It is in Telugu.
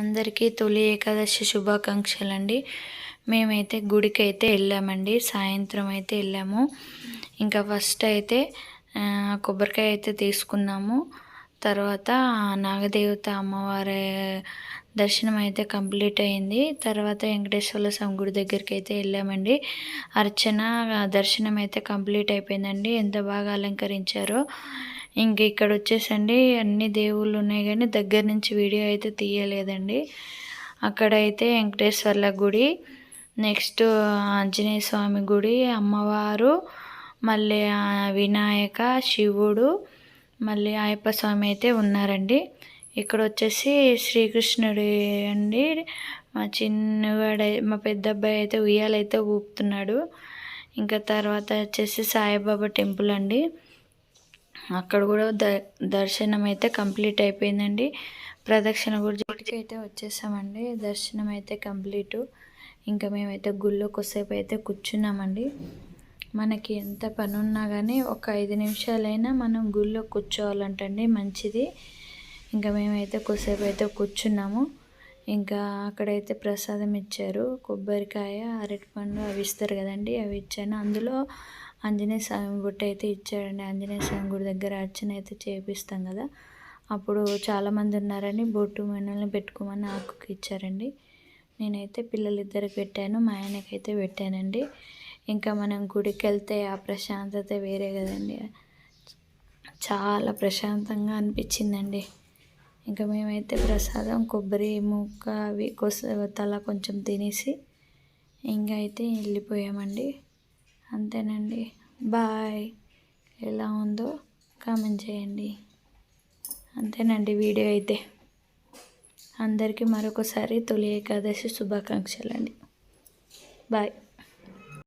అందరికీ తొలి ఏకాదశి శుభాకాంక్షలు అండి మేమైతే గుడికి అయితే వెళ్ళామండి. సాయంత్రం అయితే వెళ్ళాము. ఇంకా ఫస్ట్ అయితే కొబ్బరికాయ అయితే తీసుకున్నాము. తర్వాత నాగదేవత అమ్మవారి దర్శనం అయితే కంప్లీట్ అయింది. తర్వాత వెంకటేశ్వర స్వామి గుడి దగ్గరికి అయితే వెళ్ళామండి. అర్చన దర్శనం అయితే కంప్లీట్ అయిపోయిందండి. ఎంత బాగా అలంకరించారో. ఇంక ఇక్కడ వచ్చేసండి అన్ని దేవుళ్ళు ఉన్నాయి కానీ దగ్గర నుంచి వీడియో అయితే తీయలేదండి. అక్కడైతే వెంకటేశ్వర్ల గుడి నెక్స్ట్ ఆంజనేయ స్వామి గుడి అమ్మవారు మళ్ళీ వినాయక శివుడు మళ్ళీ అయ్యప్ప స్వామి అయితే ఉన్నారండి. ఇక్కడ వచ్చేసి శ్రీకృష్ణుడి అండి మా చిన్నవాడై మా పెద్ద అబ్బాయి అయితే ఉయ్యాలైతే ఊపుతున్నాడు. ఇంకా తర్వాత వచ్చేసి సాయిబాబా టెంపుల్ అండి. అక్కడ కూడా ద దర్శనం అయితే కంప్లీట్ అయిపోయిందండి. ప్రదక్షిణ గురించి అయితే వచ్చేసామండి. దర్శనం అయితే కంప్లీటు. ఇంకా మేమైతే గుళ్ళో కొసేపు అయితే కూర్చున్నామండి. మనకి ఎంత పని ఉన్నా కానీ ఒక ఐదు నిమిషాలైనా మనం గుళ్ళో కూర్చోవాలంటండి. మంచిది. ఇంకా మేమైతే కొసేపు అయితే కూర్చున్నాము. ఇంకా అక్కడైతే ప్రసాదం ఇచ్చారు. కొబ్బరికాయ అరటిపండు అవి ఇస్తారు కదండి అవి ఇచ్చాను. అందులో ఆంజనేయ స్వామి బుట్ట అయితే ఇచ్చాడండి. ఆంజనేయ స్వామి గుడి దగ్గర అర్చన అయితే చేపిస్తాం కదా. అప్పుడు చాలామంది ఉన్నారని బొట్టు మనల్ని పెట్టుకోమని ఆకుకి ఇచ్చారండి. నేనైతే పిల్లలిద్దరికి పెట్టాను మా ఆయనకైతే పెట్టానండి. ఇంకా మనం గుడికి వెళ్తే ఆ ప్రశాంతత వేరే కదండి. చాలా ప్రశాంతంగా అనిపించిందండి. ఇంకా మేమైతే ప్రసాదం కొబ్బరి ముక్క అవి కొస తల కొంచెం తినేసి ఇంకా అయితే వెళ్ళిపోయామండి. అంతేనండి. బాయ్. ఎలా ఉందో కామెంట్ చేయండి. అంతేనండి వీడియో అయితే. అందరికీ మరొకసారి తొలి ఏకాదశి శుభాకాంక్షలు అండి బాయ్.